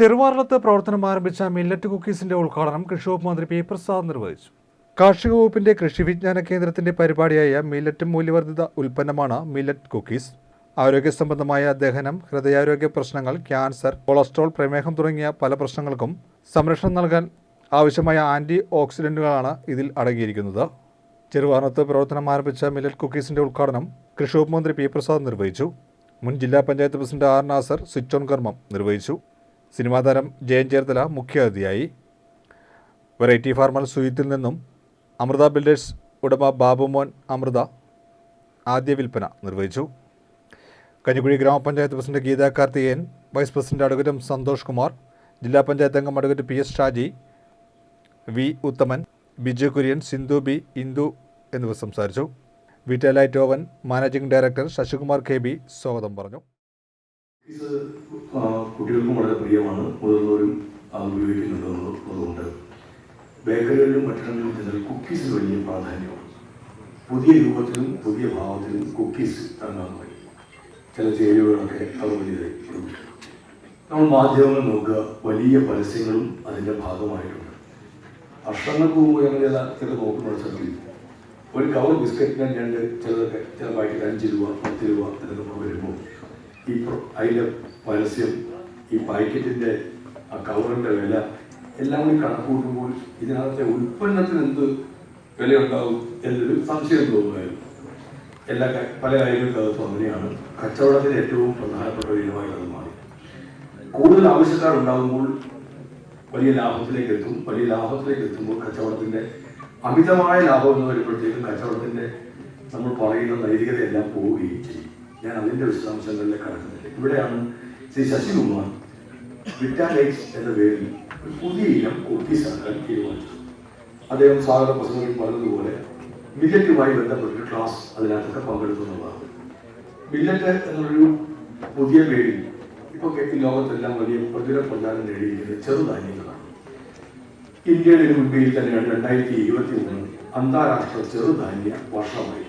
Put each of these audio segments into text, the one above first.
ചെറുവാറളത്ത് പ്രവർത്തനം ആരംഭിച്ച മില്ലറ്റ് കുക്കീസിന്റെ ഉദ്ഘാടനം കൃഷി വകുപ്പ് മന്ത്രി പി പ്രസാദ് നിർവഹിച്ചു. കാർഷിക വകുപ്പിന്റെ കൃഷി വിജ്ഞാന കേന്ദ്രത്തിന്റെ പരിപാടിയായ മില്ലറ്റ് മൂല്യവർദ്ധിത ഉൽപ്പന്നമാണ് മില്ലറ്റ് കുക്കീസ് ആരോഗ്യ സംബന്ധമായ ദഹനം ഹൃദയാരോഗ്യ പ്രശ്നങ്ങൾ ക്യാൻസർ കൊളസ്ട്രോൾ പ്രമേഹം തുടങ്ങിയ പല പ്രശ്നങ്ങൾക്കും സംരക്ഷണം നൽകാൻ ആവശ്യമായ ആന്റി ഓക്സിഡന്റുകളാണ് ഇതിൽ അടങ്ങിയിരിക്കുന്നത്. ചെറുവാനത്ത് പ്രവർത്തനം ആരംഭിച്ച മില്ലറ്റ് കുക്കീസിന്റെ ഉദ്ഘാടനം കൃഷി വകുപ്പ് മന്ത്രി പി പ്രസാദ് നിർവഹിച്ചു. മുൻ ജില്ലാ panchayat president R Nasar switch on കർമ്മം നിർവഹിച്ചു. സിനിമാ താരം ജയൻ ചേർത്തല മുഖ്യാതിഥിയായി. വെറൈറ്റി ഫാർമൽ സുയിത്തിൽ നിന്നും അമൃത ബിൽഡേഴ്സ് ഉടമ ബാബുമോൻ അമൃത ആദ്യ വിൽപ്പന നിർവഹിച്ചു. കഞ്ഞിക്കുഴി ഗ്രാമപഞ്ചായത്ത് president Geetha Karthikeyan vice president advocate Santhosh Kumar ജില്ലാ പഞ്ചായത്ത് അംഗം advocate P S Shaji V Uthaman Biju Kurian Sindhu B Indu എന്നിവർ സംസാരിച്ചു. വിറ്റലൈറ്റോവൻ managing director Sasikumar K B സ്വാഗതം പറഞ്ഞു. ഇത് കുട്ടികൾക്കും വളരെ പ്രിയമാണ്. മുതിർന്നവരും അത് ഉപയോഗിക്കുന്നുണ്ടെന്നുള്ളതുകൊണ്ട് ബേക്കറികളിലും മറ്റിടങ്ങളിലും ചെന്നാൽ കുക്കീസ് വലിയ പ്രാധാന്യമാണ്. പുതിയ രൂപത്തിലും പുതിയ ഭാവത്തിലും കുക്കീസ് ഇറങ്ങാൻ തുടങ്ങി ചില ചേരുവകളൊക്കെ അവർ വലിയതായി നമ്മൾ മാധ്യമങ്ങൾ നോക്കുക. വലിയ പരസ്യങ്ങളും അതിന്റെ ഭാഗമായിട്ടുണ്ട്. വർഷങ്ങൾക്ക് മുമ്പ് ഞങ്ങൾ ചില ചില നോക്കുന്ന സ്ഥലത്തിൽ ഒരു കവർ ബിസ്ക്കറ്റിന് രണ്ട് ചിലതൊക്കെ ചില പാക്കറ്റ് അഞ്ച് രൂപ പത്ത് രൂപ എന്നൊക്കെ വരുമ്പോൾ ഈ അതിന്റെ പരസ്യം ഈ പാക്കറ്റിന്റെ ആ കവറിന്റെ വില എല്ലാം കൂടി കണക്ക് കൂട്ടുമ്പോൾ ഇതിനകത്തെ ഉൽപ്പന്നത്തിന് എന്ത് വിലയുണ്ടാവും എന്നൊരു സംശയം തോന്നുമായിരുന്നു. എല്ലാ പല കാര്യങ്ങൾക്കകത്തും അങ്ങനെയാണ്. കച്ചവടത്തിന് ഏറ്റവും പ്രധാനപ്പെട്ട ഒരു ഇനമായി അത് മാറി. കൂടുതൽ ആവശ്യക്കാർ ഉണ്ടാകുമ്പോൾ വലിയ ലാഭത്തിലേക്ക് എത്തും. വലിയ ലാഭത്തിലേക്ക് എത്തുമ്പോൾ കച്ചവടത്തിന്റെ അമിതമായ ലാഭം എന്ന് വരുമ്പോഴത്തേക്കും കച്ചവടത്തിന്റെ നമ്മൾ പറയുന്ന നൈതികതയെല്ലാം പോവുകയും ചെയ്യും. ഞാൻ അതിന്റെ വിശദാംശങ്ങളിലേക്ക് കടക്കുന്നില്ല. ഇവിടെയാണ് ശ്രീ ശശികുമാർ വിറ്റാലൈറ്റ്സ് എന്ന പേരിൽ ഒരു പുതിയ ഇനം സർക്കാർ തീരുമാനിച്ചു അദ്ദേഹം സ്വാഗത പ്രസംഗത്തിൽ പറഞ്ഞതുപോലെ മില്ലറ്റുമായി ബന്ധപ്പെട്ടൊരു ക്ലാസ് അതിനകത്തൊക്കെ പങ്കെടുക്കുന്നതാണ് മില്ലറ്റ് എന്നൊരു പുതിയ പേരിൽ ഇപ്പോൾ ലോകത്തെല്ലാം വലിയ പ്രതിര പ്രചാരം നേടിയിരിക്കുന്നത് ചെറുധാന്യങ്ങളാണ് ഇന്ത്യയുടെ മുൻകൈയിൽ തന്നെയാണ് രണ്ടായിരത്തി ഇരുപത്തി മൂന്ന് അന്താരാഷ്ട്ര ചെറുധാന്യ വർഷമായി.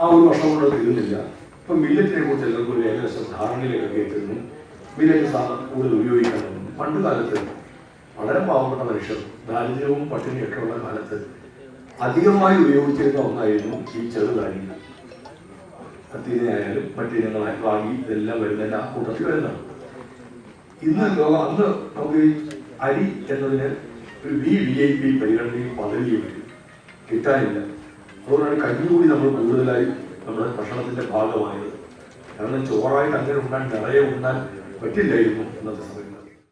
ആ ഒരു വർഷം കൊണ്ട് തീരുന്നില്ല. ഇപ്പൊ മില്ലറ്റിനെ കുറിച്ച് എല്ലാവർക്കും ഒരു ഏകദേശം ധാരണയിലൊക്കെ കേൾക്കുന്നു മില്ലറ്റ് സാധനം കൂടുതൽ ഉപയോഗിക്കാൻ പണ്ട് കാലത്ത് വളരെ പാവപ്പെട്ട മനുഷ്യർ ദാരിദ്ര്യവും പട്ടിണിയൊക്കെ ഉള്ള കാലത്ത് അധികമായി ഉപയോഗിച്ചിരുന്ന ഒന്നായിരുന്നു ഈ ചെറുതാരി കത്തിനായാലും മറ്റിനങ്ങളായ റാഗി ഇതെല്ലാം വരുന്നതിന്റെ ആ കൂട്ടത്തിൽ വരുന്നതാണ്. ഇന്ന് ലോകം അന്ന് നമുക്ക് അരി എന്നതിന് ഒരു വി വി ഐ പി പരിഗണനയും പദവിയും കിട്ടാനില്ല. അതുകൊണ്ടാണ് കഞ്ഞി കൂടി നമ്മൾ കൂടുതലായി നമ്മുടെ ഭക്ഷണത്തിന്റെ ഭാഗമായത്. കാരണം ചോറായിട്ട് അങ്ങനെ ഉണ്ടാൻ നിറയെ ഉണ്ടാൻ പറ്റില്ലായിരുന്നു എന്നത് സമയത്ത്